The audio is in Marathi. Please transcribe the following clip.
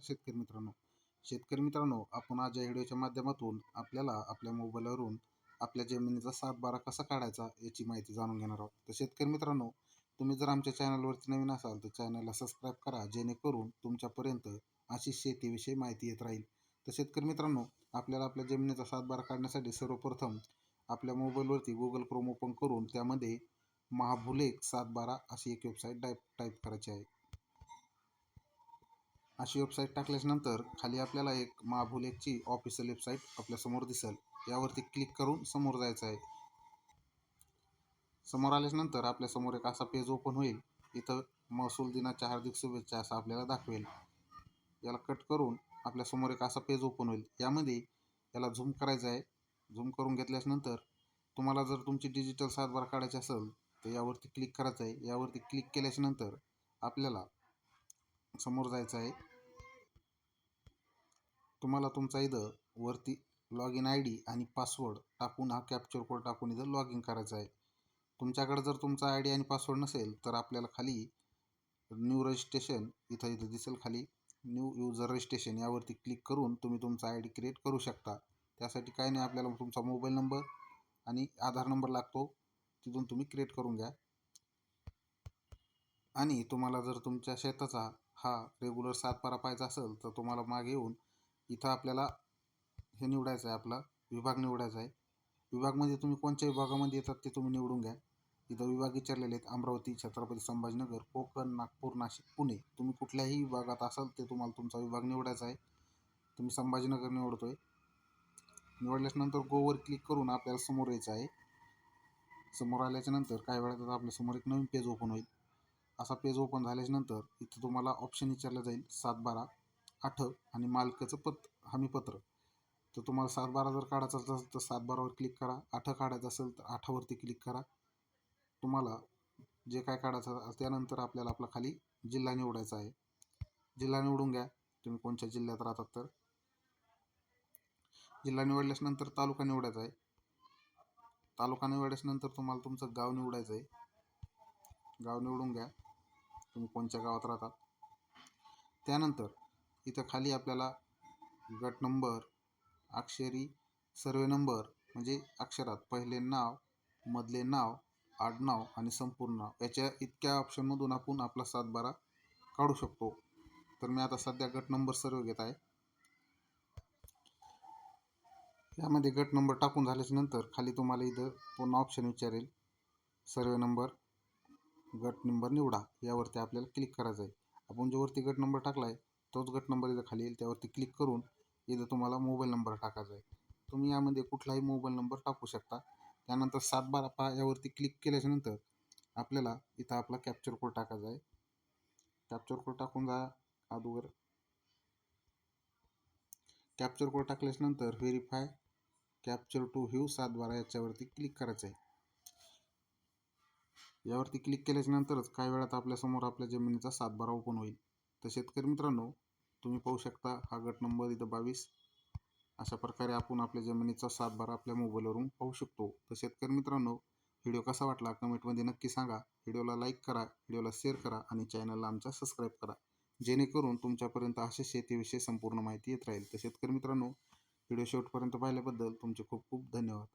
शेतकरी मित्रांनो. शेतकरी मित्रांनो आपण आज या व्हिडिओच्या माध्यमातून आपल्याला आपल्या मोबाईलवरून आपल्या जमिनीचा सात बारा कसा काढायचा याची माहिती जाणून घेणार आहोत. तर शेतकरी मित्रांनो तुम्ही जर आमच्या चॅनलवरती नवीन असाल तर चॅनलला सबस्क्राईब करा जेणेकरून तुमच्यापर्यंत अशी शेतीविषयी माहिती येत राहील. तर शेतकरी मित्रांनो आपल्याला आपल्या जमिनीचा सात बारा काढण्यासाठी सर्वप्रथम आपल्या मोबाईलवरती गुगल क्रोम ओपन करून त्यामध्ये महाभुलेख सात बारा अशी एक वेबसाईट टाईप टाईप करायची आहे. अशी वेबसाईट टाकल्याच्यानंतर खाली आपल्याला एक महाभुलेखची ऑफिशियल वेबसाईट आपल्यासमोर दिसेल. यावरती क्लिक करून समोर जायचं आहे. समोर आल्याच्यानंतर आपल्यासमोर एक असा पेज ओपन होईल. इथं महसूल दिनाच्या हार्दिक शुभेच्छा असं आपल्याला दाखवेल. याला कट करून आपल्यासमोर एक असा पेज ओपन होईल. यामध्ये याला झूम करायचं आहे. झूम करून घेतल्याच्यानंतर तुम्हाला जर तुमची डिजिटल सातबार काढायची असेल तर यावरती क्लिक करायचं आहे. यावरती क्लिक केल्याच्यानंतर आपल्याला समोर जायचं आहे. तुम्हाला तुमचा इथं वरती लॉग इन आय डी आणि पासवर्ड टाकून हा कॅप्चर कोड टाकून इथं लॉग इन करायचं आहे. तुमच्याकडे जर तुमचा आय डी आणि पासवर्ड नसेल तर आपल्याला खाली न्यू रजिस्ट्रेशन इथं इथं दिसेल खाली. न्यू युजर रजिस्ट्रेशन यावरती क्लिक करून तुम्ही तुमचा आय डी क्रिएट करू शकता. त्यासाठी काय नाही आपल्याला तुमचा मोबाईल नंबर आणि आधार नंबर लागतो. तिथून तुम्ही क्रिएट करून घ्या. आणि तुम्हाला जर तुमच्या शेताचा हा रेग्युलर सातबारा पाहायचा असेल तर तुम्हाला मागे येऊन इथं आपल्याला हे निवडायचं आहे आपला विभाग निवडायचा आहे विभागमध्ये तुम्ही कोणत्या विभागामध्ये येतात ते तुम्ही निवडून घ्या. इथं विभाग विचारलेले आहेत अमरावती छत्रपती संभाजीनगर कोकण नागपूर नाशिक पुणे. तुम्ही कुठल्याही विभागात असाल ते तुम्हाला तुमचा विभाग निवडायचा आहे तुम्ही संभाजीनगर निवडतो आहे निवडल्याच्यानंतर गोवर क्लिक करून आपल्याला समोर यायचं आहे समोर आल्याच्यानंतर काही वेळात आपल्यासमोर एक नवीन पेज ओपन होईल. असा पेज ओपन झाल्यानंतर इथं तुम्हाला ऑप्शन विचारलं जाईल सात बारा आठ आणि मालकाचं पत हमीपत्र. तर तुम्हाला सात बारा जर काढायचं असेल तर सात बारावर क्लिक करा. आठ काढायचं असेल तर आठावरती क्लिक करा. तुम्हाला जे काय काढायचं त्यानंतर आपल्याला आपला खाली जिल्हा निवडायचा आहे. जिल्हा निवडून घ्या. तुम्ही कोणत्या जिल्ह्यात राहतात तर? जिल्हा निवडल्यानंतर तालुका निवडायचा आहे. तालुका निवडल्याच्यानंतर तुम्हाला तुमचं गाव निवडायचं आहे. गाव निवडून घ्या. तुम्ही कोणत्या गावात राहतात? त्यानंतर इथं खाली आपल्याला गट नंबर अक्षरी सर्वे नंबर म्हणजे अक्षरात पहिले नाव मधले नाव आडनाव आणि संपूर्ण नाव याच्या इतक्या ऑप्शनमधून आपण आपला सातबारा काढू शकतो. तर मी आता सध्या गट नंबर सर्व घेत आहे. यामध्ये गट नंबर टाकून झाल्याच्यानंतर खाली तुम्हाला इथं पूर्ण ऑप्शन विचारेल. सर्वे नंबर गट नंबर निवडा यावरती आपल्याला क्लिक करायचं आहे. आपण ज्यावरती गट नंबर टाकला आहे तोच गट नंबर इथं खाली येईल त्यावरती क्लिक करून इथं तुम्हाला मोबाईल नंबर टाकायचा आहे. तुम्ही यामध्ये कुठलाही मोबाईल नंबर टाकू शकता. त्यानंतर सात बारा पहा यावरती क्लिक केल्याच्यानंतर आपल्याला इथं आपला कॅप्चर कोड टाकायचा आहे. कॅप्चर कोड टाकून जा अगोदर. कॅप्चर कोड टाकल्याच्यानंतर व्हेरीफाय कॅप्चर टू ह्यू सात बारा याच्यावरती क्लिक करायचं आहे. यावरती क्लिक केल्याच्यानंतरच काही वेळात आपल्यासमोर आपल्या जमिनीचा सातबारा ओपन होईल. तर शेतकरी मित्रांनो तुम्ही पाहू शकता हा गट नंबर इथं बावीस. अशा प्रकारे आपण आपल्या जमिनीचा सातबारा आपल्या मोबाईलवरून पाहू शकतो. तर शेतकरी मित्रांनो व्हिडिओ कसा वाटला कमेंटमध्ये नक्की सांगा. व्हिडिओला लाईक करा व्हिडिओला शेअर करा आणि चॅनलला आमच्या सबस्क्राईब करा. जेणेकरून तुमच्यापर्यंत असे शेतीविषयी संपूर्ण माहिती येत राहील. तर शेतकरी मित्रांनो व्हिडिओ शेवटपर्यंत पाहिल्याबद्दल तुमचे खूप खूप धन्यवाद.